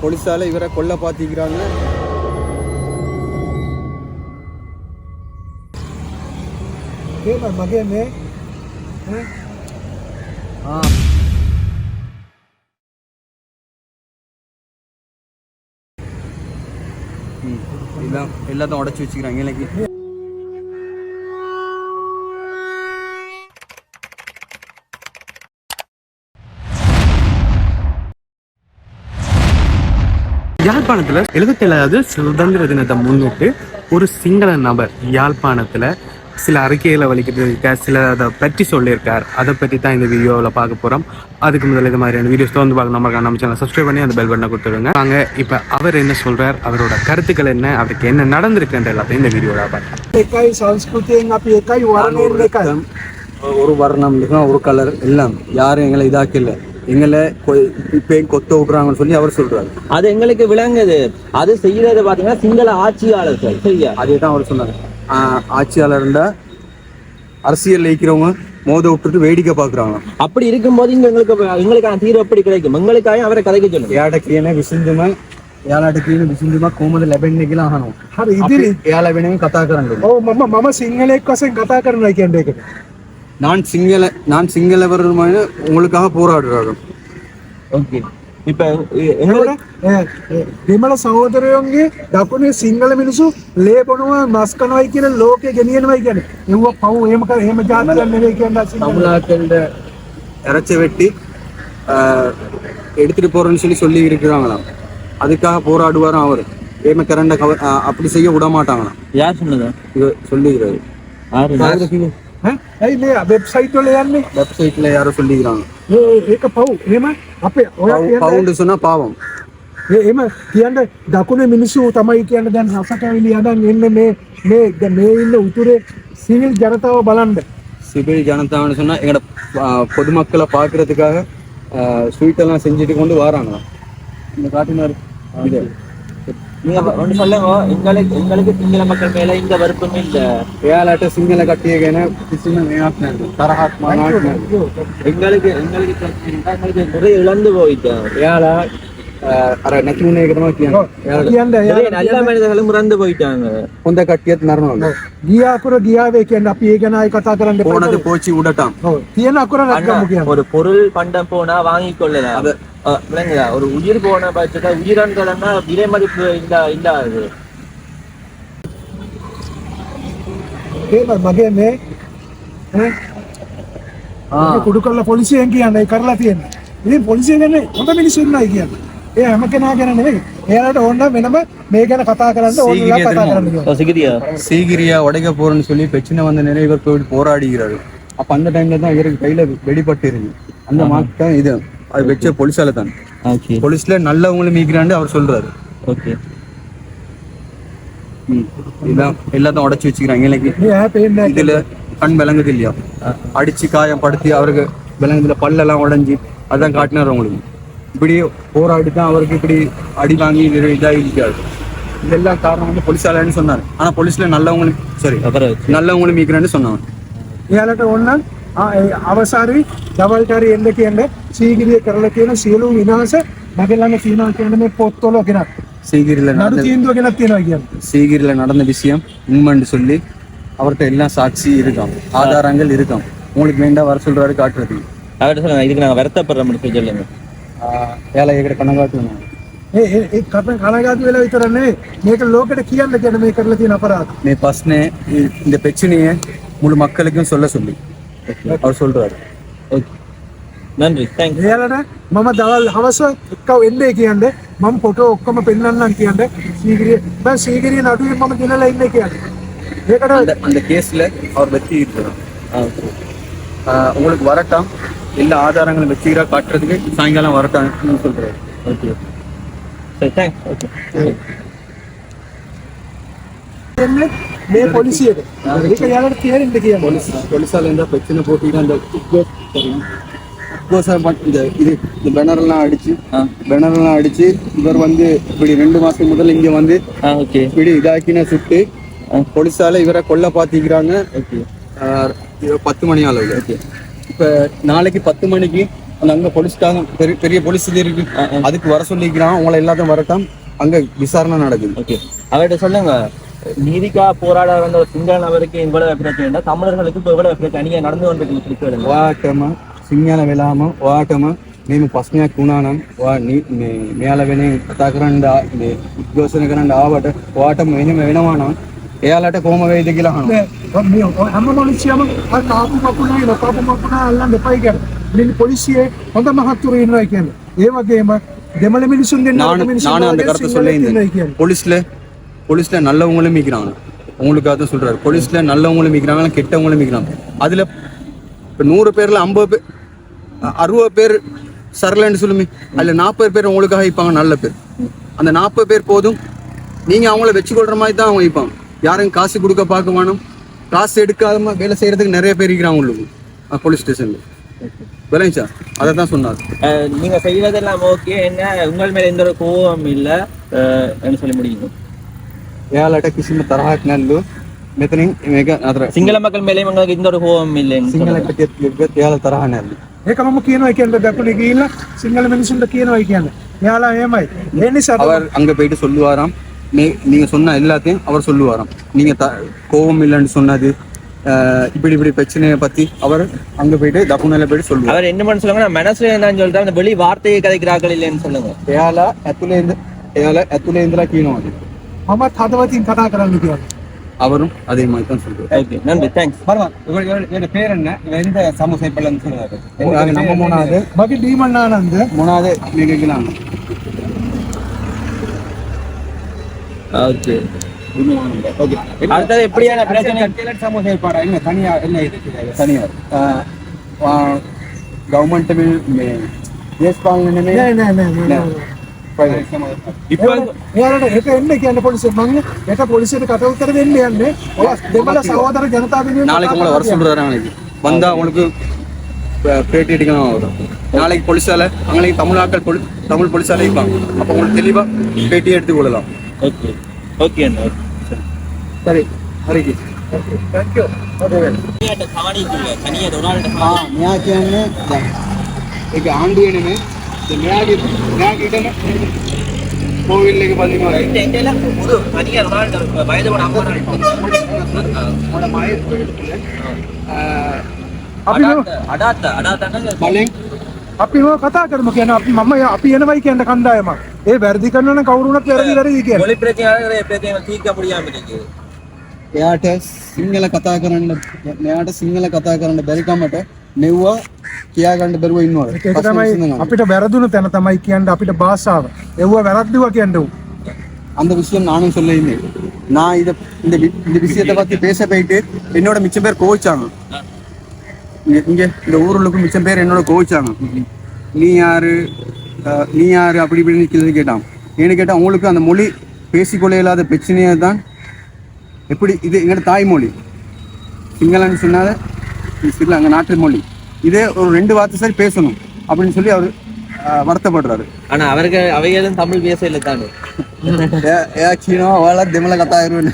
போலீஸால இவரை கொல்ல பாத்திக்கிறாங்க ஏமா மகனே எல்லாம் எல்லாத்தையும் உடச்சி வச்சுக்கிறாங்க எனக்கு யாழ்ப்பாணத்துல எழுபத்தேழாவது சுதந்திர தினத்தை முன்னிட்டு ஒரு சிங்கள நபர் யாழ்ப்பாணத்துல சில அறிக்கைகளை வலிக்கிட்டு இருக்கார் சில அதை பற்றி சொல்லியிருக்கார். அதை பற்றி தான் இந்த வீடியோவில் பார்க்க போகிறோம் அதுக்கு முதல்ல இந்த மாதிரியான வீடியோஸ் தொடர்ந்து பார்க்க நம்ம நம்ம சேனல் சப்ஸ்கிரைப் பண்ணி அந்த பெல் பட்டனை கொடுத்துருங்க நாங்க இப்போ அவர் என்ன சொல்கிறார் அவரோட கருத்துக்கள் என்ன அவருக்கு என்ன நடந்திருக்குன்ற எல்லாத்தையும் இந்த வீடியோவில் பார்க்கலாம். ஒரு வர்ணம் ஒரு கலர் எல்லாம் யாரும் எங்களை இதாக்கல. எங்களை கொ- இப்ப கொத்த விடுறாங்கன்னு சொல்லி அவர் சொல்றாரு அது எங்களுக்கு விளங்குது அது செய்யறது பாத்தீங்கன்னா சிங்கள ஆட்சியாளர்கள் சரியா அதே தான் அவர் சொன்னார் ஆஹ் ஆட்சியாளர் இருந்தா அரசியல் இருக்கிறவங்க மோத விட்டுட்டு வேடிக்கை பாக்குறாங்க அப்படி இருக்கும்போது இங்க எங்களுக்கு எங்களுக்கான தீர்வு எப்படி கிடைக்கும் எங்களுக்காக அவரை கதைக்க சொல்லுங்க එයාට කියන විසඳුම එයාලට කියන විසඳුමක් කොහොමද ලැබෙන්නේ කියලා අහනවා. හරි ඉදිරි එයාලා වෙනුවෙන් කතා කරන්න ඕනේ. ඔව් මම මම සිංහලෙක් වශයෙන් කතා කරනවා කියන්නේ ඒකට நான் சிங்கள நான் சிங்களவருமான உங்களுக்காக போராடுறாரு ஓகே இப்ப எ- எங்களுக்கு එතකොට ඒ දෙමළ සහෝදරයන්ගේ දකුණේ සිංහල මිනිස්සු ලේ බොනවා මස් කනවයි කියන ලෝකෙ ගෙනියනවයි කියන්නේ. ඒව පව් එහෙම කර එහෙම ජාතියක් නෙවෙයි කියන්නේ සිංහල. தமிழ்நாட்டில் இறைச்சி வெட்டி ஆஹ், எடுத்துட்டு போறேன்னு சொல்லி சொல்லி இருக்கிறாங்களாம் அதுக்காக போராடுவாராம் அவர் ஏம கரண்ட கவர் ஆஹ், அப்படி செய்ய விட மாட்டாங்களாம் யார் சொன்னது இது சொல்லிக்கிறாரு யாரு ඈ ඇයි මේ වෙබ්සයිට් වල යන්නේ? வெப்சைட்ல யாரோ சொல்லிக்கிறாங்க ඒ ඒක පව්. එහෙම අපේ ඔය කියන්නේ பவுண்டு சொன்னா பாவம் ඒ එහෙම කියන්න දකුණේ මිනිස්සු තමයි කියන්න දැන් රසකැවිලි යනන් එන්න මේ මේ ද- මේ ඉන්න උතුරේ සිවිල් ජනතාව බලන්න. சிவில் ஜனதான்னு சொன்னா எங்களோட ஆஹ், பொதுமக்களை பார்க்கறதுக்காக ஸ்வீட் எல்லாம் செஞ்சுட்டு கொண்டு வராங்களாம் இந்த காட்டினார் இது நீங்க ஒன்று சொல்லுங்க. எங்களுக்கு எங்களுக்கு சிங்கள மக்கள் மேல இந்த வெறுப்பும் இல்ல. ஏழாட்ட சிங்கள கட்டியகன தரஹாத் எங்களுக்கு எங்களுக்கு எங்களுக்கு நிறைய இழந்து போயிட்டோம் ஏழா? நல்ல மனிதர்களும் இறந்து போயிட்டாங்க. ಹೊಂದ ಕಟ್ಟಿಯತ್ ನರ್ನೋಲ್ಲ ගියාකුර ගියාවේකෙන් අපි ඒ ගැනයි කතා போனது போச்சு உடட்டாம். තියෙන அக்குற ஒரு பொருள் பண்டம் போனா வாங்கி கொள்ளலாம் விளங்குதா? ஒரு உயிர் போன பட்சத்தை உயிரன்களன்னா விலை மதிப்பு இந்த இல்லாது ಮಗೇನೆ ಕುಡುಕಲ್ಲ ಪೊಲಿಸಿ ಹೆಂಗಿಯಣ್ಣ ಈ ಕರ್ಲಾತಿಯನ್ನ ಇದು ಪೊಲಿಸಿ ಹೆಂಗನೆ ಒಂದ ಮಿನಿಸ್ ಇನ್ನ ಆಗಿಯನ್ನ ಏ ಹಮಕ್ಕೆ ನಾಗನೇ ಏನಾಟ ಒಂದ ಮಿನಮ மேகன கதா கரண்ட் சிகிரியா சீகிரியா உடைக்க போறேன்னு சொல்லி பிரச்சனை வந்த நிலையில் இவர் போராடுகிறாரு. அப்ப அந்த டைம்ல தான் இவருக்கு கையில வெடிபட்டு அந்த மார்க் இது. அது வச்ச பொலிசால தான். போலீஸ்ல நல்லவங்களும் மீக்கிறாண்டு அவர் சொல்றாரு. ஓகே எல்லாத்தையும் உடச்சி வச்சுக்கிறாங்க. எனக்கு இதுல கண் விளங்குது இல்லையா? அடிச்சு காயம் படுத்தி அவருக்கு விலங்குதுல பல்லெல்லாம் உடஞ்சி அதான் காட்டினார் அவங்களுக்கு. இப்படி போராடி தான் அவருக்கு இப்படி அடி வாங்கி இதாக இருக்காது இதெல்லாம் காரணம் வந்து பொலிசாலன்னு சொன்னார். ஆனா பொலிஸ்ல நல்லவங்களுக்கு சாரி நல்லவங்களும் மீக்கிறேன்னு சொன்னாங்க. ஏழட்ட ஒன்று අවසාරි දවල්ට හරි එන්න කියන්නේ සීගිරිය කරලා තියෙන සියලු විනාශ මගේ ළඟ තියෙනවා කියන මේ පොත්වල ගෙනත්. சீகிரில නඩු நடந்த තීන්දුව ගෙනත් තියෙනවා කියන්නේ. சீகிரில நடந்த விஷயம் உண்மைன்னு சொல்லி அவர்கிட்ட எல்லாம் சாட்சி இருக்காம் ஆதாரங்கள் இருக்காம் உங்களுக்கு வேண்டாம் வர சொல்றாரு காட்டுறது அவர்கிட்ட சொல்லுங்க இதுக்கு நாங்க வருத்தப்படுறோம் சொல்லி சொல்லுங்க ஆஹ் ஏழை ஏக்கர் கணக்காட்டு ඒ ඒ- ඒ කප කනගාටු වෙලා විතර නෙවෙයි මේක ලෝකෙට කියන්න කියන මේ කරලා තියෙන අපරාධ. நீ பஸ்னே இந்த பிரச்சனையை முழு மக்களுக்கும் சொல்ல சொல்லி அவர் சொல்றாரு. நன்றி. தேங்க் థ్యాంక్ చేయాలనే మమ దళ హవస ఎక్క ఎండే కియండి మమ ఫోటో ఒక్కమ పెన్నన్న అంకియండి సీగిరి బస్ సీగిరి నడు మమ దినల ఇండే కియండి ఏకడ அந்த கேஸ்ல அவர் வெற்றி இருக்கிறார். உங்களுக்கு வரட்டாம். எல்லா ஆதாரங்களும் வெற்றிகராக காட்டுறதுக்கு சாயங்காலம் வரட்டாம்னு சொல்றாரு. ஓகே சரி தேங்க்ஸ் ஓகே මේ පොලිසියට. ඒක එයාලට තේරෙන්න කියන්නේ. போலீஸ் போலீஸால இருந்தா பிரச்சனை போட்டிட்டு அந்த உட்கோஸ் தெரியும். உட்கோஸை மட்டும் இந்த இது இந்த பேனர் எல்லாம் அடிச்சு பேனர் எல்லாம் அடிச்சு இவர் வந்து இப்படி ரெண்டு மாசம் முதல்ல இங்க வந்து ஆ ஓகே இப்படி இதாக்கின சுட்டு போலீஸால இவரை கொல்ல பாத்திக்கிறாங்க ஓகே ஆஹ் இது பத்து மணி அளவுல இப்ப நாளைக்கு பத்து மணிக்கு அந்த அங்க போலீஸ்காக பெரிய பெரிய போலீஸ் இது இருக்கு அதுக்கு வர சொல்லிக்கிறான் உங்களை எல்லாத்தையும் வரட்டும் அங்க விசாரணை நடக்குது ஓகே அவர்கிட்ட சொல்லுங்க நீதிக்கா போராட வந்த ஒரு சிங்கள நபருக்கு இவ்வளவு பிரச்சனை தமிழர்களுக்கு இப்போ இவ்வளவு பிரச்சனை நீங்க நடந்து கொண்டிருக்கீங்க ඔයාටම සිංහල වෙලාම ඔයාටම මෙම ප්‍රශ්නයක් වුණානම් ඔයා නී- මේ මෙයාල වෙන කතා කරන්න ආ- මේ උද්ඝෝෂණ කරන්න ආවට ඔයාට මෙහෙම වෙනවා නම් එයාලට කොහොම වෙයිද කියලා අහනවා මේ හැම මනුෂ්‍යයම අර කාපු මකුණයි ලකාපු මකුණ අල්ලන්න එපා කියන්නේ. මේ පොලිසියේ හොඳ මහත්තුරු ඉන්නවා කියන්නේ. ඒ වගේම දෙමළ මිනිසුන් දෙන්න நானும் நானும் அந்த கருத்தை சொல்லியிருந்தேன் කියන්නේ. போலீஸ்ல போலீஸில் நல்லவங்களும் இருக்கிறாங்க உங்களுக்காக தான் சொல்கிறாரு போலீஸில் நல்லவங்களும் இருக்கிறாங்க கெட்டவங்களும் இருக்கிறாங்க அதில் இப்போ நூறு பேரில் ஐம்பது பேர் அறுபது பேர் சரலன்னு சொல்லுமே. அதில் நாற்பது பேர் உங்களுக்காக வைப்பாங்க நல்ல பேர். அந்த நாற்பது பேர் போதும். நீங்கள் அவங்கள வச்சுக்கொள்கிற மாதிரி தான் அவங்க வைப்பாங்க யாரும் காசு கொடுக்க பார்க்க வேணும். காசு எடுக்காம வேலை செய்கிறதுக்கு நிறைய பேர் இருக்கிறாங்க உங்களுக்கு. போலீஸ் ஸ்டேஷனில் விளைஞ்சா அதை தான் சொன்னார். நீங்கள் செய்வதெல்லாம் ஓகே என்ன உங்கள் மேலே எந்த ஒரு கோபம் இல்லை. என்ன சொல்ல முடியும்? එයාලට කිසිම තරහක් නැල්ලු මෙතනින් මේක අතර சிங்கள மக்கள் மேலேயும் உங்களுக்கு எந்த ஒரு கோபம் இல்லைன்னு සිංහල சொல்லுங்க. කටියත් ලිව්වත් එයාල තරහ නැල්ලු ඒක මම කියනවා කියන්නේ දකුණේ ගිහිල්ලා සිංහල මිනිසුන්ට කියනවා කියන්නේ. එයාලා එහෙමයි. ඒ නිසා அவர் அங்க போயிட்டு சொல்லுவாராம் நீ நீங்க சொன்ன எல்லாத்தையும் அவர் சொல்லுவாராம் நீங்க த கோபம் இல்லைன்னு சொன்னது அஹ், இப்படி இப்படி பிரச்சனையை பத்தி அவர் அங்க போயிட்டு தப்புநிலை போயிட்டு சொல்லுவார் அவர் என்ன பண்ண சொல்லுங்க நான் மனசுல என்னன்னு சொல்லிட்டு அந்த வெளி வார்த்தையை கதைக்கிறார்கள் இல்லைன்னு சொல்லுங்க එයාලා ඇතුලේද එයාලා ඇතුලේ ඉඳලා කියනවා මමත් හදවතින් කතා කරන්න කියන්නේ. அவரும் அதே மாதிரி தான் சொல்லுவார் ஓகே நன்றி தேங்க்ஸ் இவரோட பேர் என்ன இவர் எந்த சமூக பலன்னு சொல்லுவாரு நம்ம மூணாவது මගේ ඩීමන් ආනන්ද மூணாவது நிகழ்கிறாங்க ஓகே ஓகே அடுத்தது எப்படியான பிரச்சனை சமூக செயல்பாடு என்ன தனியார் என்ன இது தனியார் கவர்மெண்ட் தேசபாலனை නෑ නෑ නෑ නෑ இப்போ එයාලට ඒක එන්න කියන්න පොලිසිය මම ඒක පොලිසියට කතා කර දෙන්න යන්නේ ඔය දෙමළ සහෝදර ජනතා වෙනුවෙන් நாளைக்கு உங்களை வர சொல்றாரு நாளைக்கு வந்தா உங்களுக்கு பே- பேட்டி எடுக்கணும் வரும் நாளைக்கு போலீஸால அவங்களுக்கு தமிழ் ஆட்கள் பொலி- தமிழ் போலீஸால இருப்பாங்க அப்போ உங்களுக்கு தெளிவா பேட்டி எடுத்து கொள்ளலாம் ஓகே ஓகே அண்ணா சரி හරිකි Thank you. தனியாட்ட காணிக்குள்ள தனியாட்ட ஒரு ஆள்கிட்ட ආ මෙයා කියන්නේ දැන් ඒක ආණ්ඩුවේනේ ಮ್ಯಾಗಿ ಮ್ಯಾಗಿಡನ ಕೋವಿಲ್ಲಿಗೆ ಬಂದು අපි හෝ කතා කරමු කියන අපි මම අපි එනවයි කියන්න කණ්ඩායම ඒ වැරදි කරනන කවුරුනත් වැරදි වැරදි කියන පොලි ප්‍රතිචාරය ප්‍රතිම තීක්ක පුඩියම් දෙන්නේ එයාට සිංහල කතා කරන්න මෙයාට සිංහල කතා කරන්න බැරි කමට මෙව්වා කියාගන්න බැරුව ඉන්නවා ඒක තමයි අපිට වැරදුණු තැන තමයි කියන්න අපිට භාෂාව. එව්ව වැරද්දුවා කියන්න උ. அந்த விஷயம் நானும் சொல்ல இருந்தேன் நான் இத இந்த வி- இந்த விஷயத்தை பத்தி பேச போயிட்டு என்னோட மிச்சம் பேர் கோவிச்சாங்க இங்க இங்க இந்த ஊருளுக்கு மிச்சம் பேர் என்னோட கோவிச்சாங்க நீ யாரு அஹ், நீ யாரு அப்படி இப்படின்னு கேள்வி கேட்டான் ஏன்னு கேட்டா உங்களுக்கு அந்த மொழி பேசிக்கொள்ள இல்லாத பிரச்சனையை தான் எப்படி இது எங்களோட தாய்மொழி சிங்களன்னு சொன்னாத இல்லை அங்கே நாட்டு மொழி இதே ஒரு ரெண்டு வார்த்தை சரி பேசணும் அப்படின்னு சொல்லி அவர் வருத்தப்படுறாரு. ஆனா அவருக்கு அவைகளும் தமிழ் பேச இல்லை தானே சீனோ வேலை தமிழ கத்தாயிருவேன்